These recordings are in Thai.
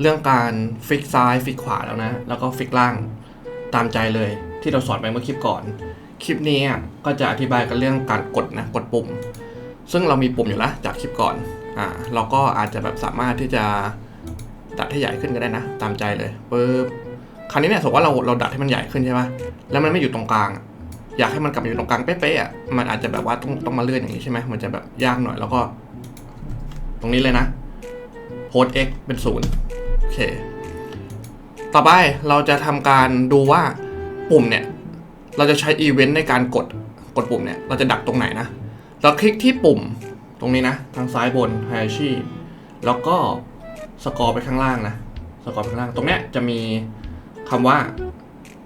เรื่องการฟิกซ้ายฟิกขวาแล้วนะ แล้วก็ฟิกล่างตามใจเลยที่เราสอนไปเมื่อคลิปก่อน คลิปนี้ก็จะอธิบายกันเรื่องการกดนะกดปุ่ม ซึ่งเรามีปุ่มอยู่แล้วจากคลิปก่อนอ่าเราก็อาจจะแบบสามารถที่จะดัดให้ใหญ่ขึ้นก็ได้นะ ตามใจเลยปึ๊บคราวนี้เนี่ยสมมติว่าเราเราดัดให้มันใหญ่ขึ้นใช่ไหมแล้วมันไม่อยู่ตรงกลาง อยากให้มันกลับมาอยู่ตรงกลางเป๊ะๆอะมันอาจจะแบบว่าต้องต้องมาเลื่อนอย่างนี้ใช่ไหมมันจะแบบยากหน่อยแล้วก็ ตรงนี้เลยนะโพส x เป็นศูนย์ เค ต่อไปเราจะทำการดูว่าปุ่มเนี่ย เราจะใช้อีเวนต์ในการกดกดปุ่มเนี่ย เราจะดักตรงไหนนะ เราคลิกที่ปุ่มตรงนี้นะ ทางซ้ายบน h i ชีแล้วก็สกอร์ไปข้างล่างนะ สกอร์ไปข้างล่าง ตรงเนี้ยจะมีคำว่า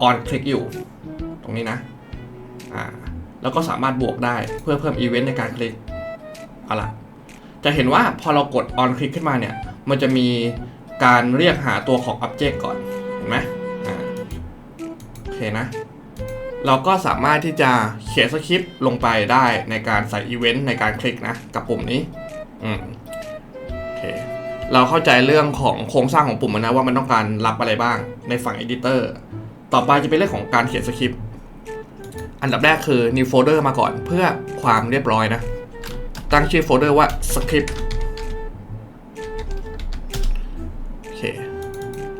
on click อยู่ ตรงนี้นะอ่าแล้วก็สามารถบวกได้เพื่อเพิ่มอีเวนต์ในการคลิกเอาล่ะจะเห็นว่าพอเรากด on click ขึ้นมาเนี่ย มันจะมี การเรียกหาตัวของ object ก่อน เห็นไหมอ่าโอเคนะ เราก็สามารถที่จะเขียนสคริปต์ลงไปได้ในการใส่อีเวนต์ในการคลิกนะ กับปุ่มนี้อืมโอเคเราเข้าใจเรื่องของโครงสร้างของปุ่มแล้วนะว่ามันต้องการรับอะไรบ้างในฝั่ง Editor ต่อไปจะเป็นเรื่องของการเขียนสคริปต์อันดับแรกคือ new folder มาก่อนเพื่อความเรียบร้อยนะ ตั้งชื่อโฟลเดอร์ว่า script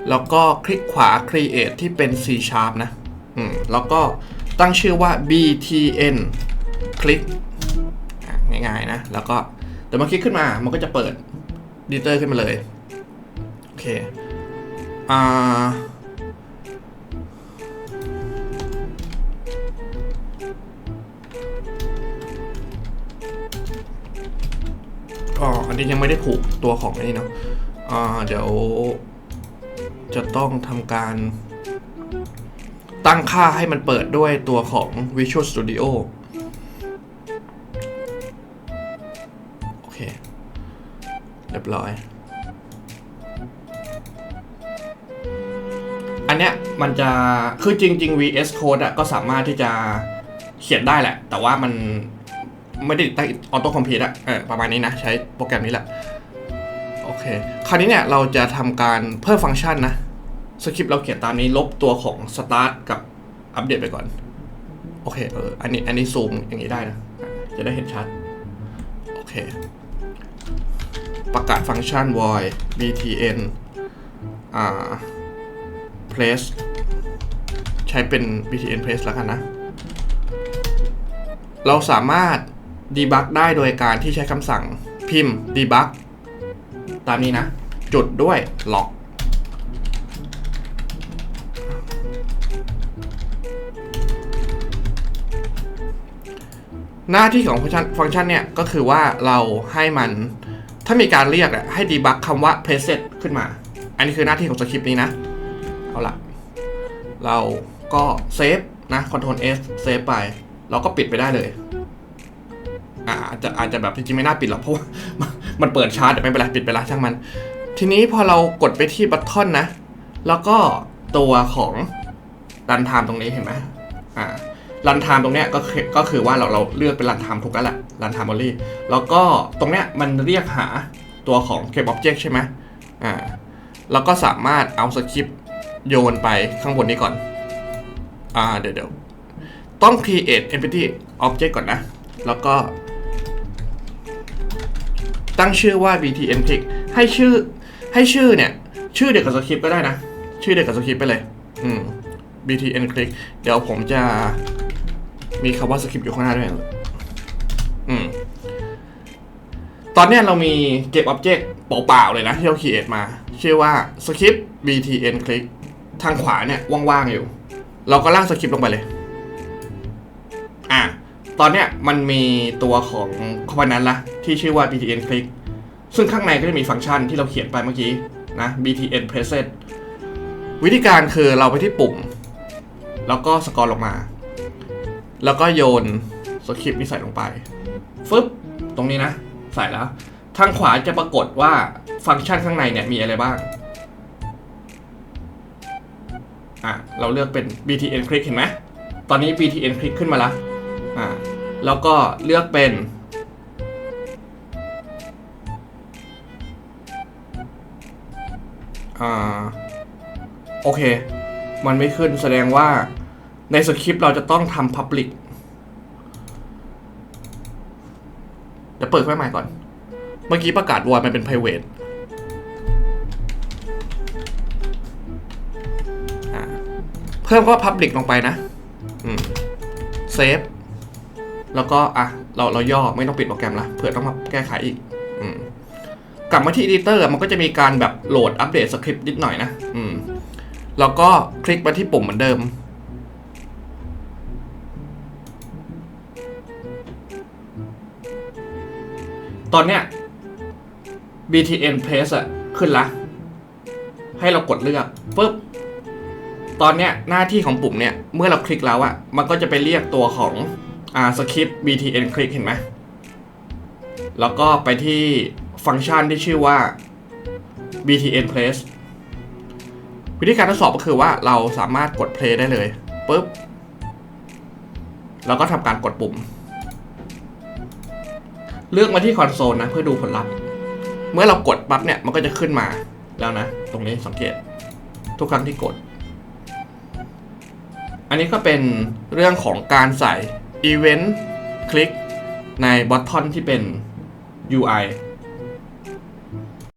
แล้วก็คลิกขวา create ที่เป็น C sharp นะ อืม แล้วก็ตั้งชื่อว่า btn คลิกง่ายๆนะ แล้วก็เดี๋ยวมันคลิกขึ้นมา มันก็จะเปิด editor ขึ้นมาเลย โอเค อ่า ก็อันนี้ยังไม่ได้ผูกตัวของอ้นี่เนาะ อ่า เดี๋ยว จะต้องทำการ ตั้งค่าให้มันเปิดด้วยตัวของ Visual Studio โอเค เรียบร้อย อันเนี้ยมันจะ คือจริง ๆ VS Code อะก็สามารถที่จะเขียนได้แหละ แต่ว่ามันไม่ได้ตั้งออโต้คอมพิวต์อะประมาณนี้นะ ใช้โปรแกรมนี้แหละ โอเค คราวนี้เนี่ย เราจะทำการเพิ่มฟังก์ชันนะ สคริปต์เราเขียนตามนี้ลบตัวของ start กับอัปเดตไปก่อน โอเคเอออันนี้อันนี้ซูมอย่างนี้ได้นะ จะได้เห็นชัด โอเค ประกาศฟังก์ชัน void btn อ่า place ใช้เป็น btn place แล้วกันนะ เราสามารถ debug ได้โดยการที่ใช้คำสั่งพิมพ์ debug ตามนี้นะ จุดด้วย lock หน้าที่ของฟังก์ชันฟังก์ชันเนี่ยก็คือว่าเราให้มันถ้ามีการเรียกอะให้ debug คำว่า preset ขึ้นมา อันนี้คือหน้าที่ของสคริปต์นี้นะ เอาละเราก็เซฟนะ Ctrl S เซฟไป เราก็ปิดไปได้เลยอ่าจจะอาจจะแบบจริงๆไม่น่าปิดหรอกเพราะว่ามันมันเปิดชาร์จแต่ไม่เป็นไรปิดไปละช่างมัน ทีนี้พอเรากดไปที่บัตทอนนะ แล้วก็ตัวของรันไทม์ตรงนี้เห็นไหมอ่า รันไทม์ตรงเนี้ยก็ก็คือว่าเราเราเลือกเป็นรันไทม์ถูกแล้วแหละรันไทม์บอลลี่แล้วก็ตรงเนี้ยมันเรียกหาตัวของเก็บอ็อบเจกใช่ไหมอ่าแล้วก็สามารถเอาสคริปต์โยนไปข้างบนนี้ก่อนอ่าเดี๋ยวเดี๋ยวต้อง create empty object ก่อนนะ แล้วก็ ตั้งชื่อว่า btn click ให้ชื่อให้ชื่อเนี่ย ชื่อเดียวกับสคริปต์ก็ได้นะ ชื่อเดียวกับสคริปต์ไปเลย อืม btn click เดี๋ยวผมจะ มีคำว่าสคริปต์อยู่ข้างหน้าด้วยอืม ตอนนี้เรามีเก็บ object เปล่าๆเลยนะที่เรา create มา ชื่อว่า script btn click ทางขวาเนี่ยว่างๆอยู่ เราก็ลากสคริปต์ลงไปเลย อะ ตอนเนี้ยมันมีตัวของคอมพนนต์ละที่ชื่อว่า btn click ซึ่งข้างในก็จะมีฟังก์ชันที่เราเขียนไปเมื่อกี้นะ btn preset วิธีการคือเราไปที่ปุ่ม แล้วก็สกอร์ลงมา แล้วก็โยนสคริปต์นี้ใส่ลงไปฟึบตรงนี้นะ ใส่แล้ว ทางขวาจะปรากฏว่าฟังก์ชันข้างในเนี่ยมีอะไรบ้างอะเราเลือกเป็น btn click เห็นไหมตอนนี้ btn click ขึ้นมาล้วอ่าแล้วก็เลือกเป็น อ่า โอเค มันไม่ขึ้นแสดงว่า ในสคริปต์เราจะต้องทำ Public เดี๋ยวเปิดไฟล์ใหม่ก่อน เมื่อกี้ประกาศวอยมันเป็น private เพิ่มก็ Public ลงไปนะเซฟแล้วก็อะเราเราย่อไม่ต้องปิดโปรแกรมละเผื่อต้องมาแก้ไขอีกอกลับมาที่ Editor มันก็จะมีการแบบโหลดอัปเดตสคริปต์นิดหน่อยนะ อืม แล้วก็คลิกมาที่ปุ่มเหมือนเดิม ตอนเนี้ย BTN Place อะขึ้นละ ให้เรากดเลือกปุ๊บ ตอนเนี้ยหน้าที่ของปุ่มเนี่ย เมื่อเราคลิกแล้วอะมันก็จะไปเรียกตัวของอ่าสคริปต์ BTN คลิกเห็นไหม แล้วก็ไปที่ฟังก์ชันที่ชื่อว่า BTN Place วิธีการทดสอบก็คือว่าเราสามารถกด play ได้เลยปุ๊บ แล้วก็ทำการกดปุ่ม เลือกมาที่คอนโซลนะเพื่อดูผลลัพธ์ เมื่อเรากดปั๊บเนี่ยมันก็จะขึ้นมาแล้วนะ ตรงนี้สังเกต ทุกครั้งที่กด อันนี้ก็เป็นเรื่องของการใส่ Event คลิกในบอททอนที่เป็น UI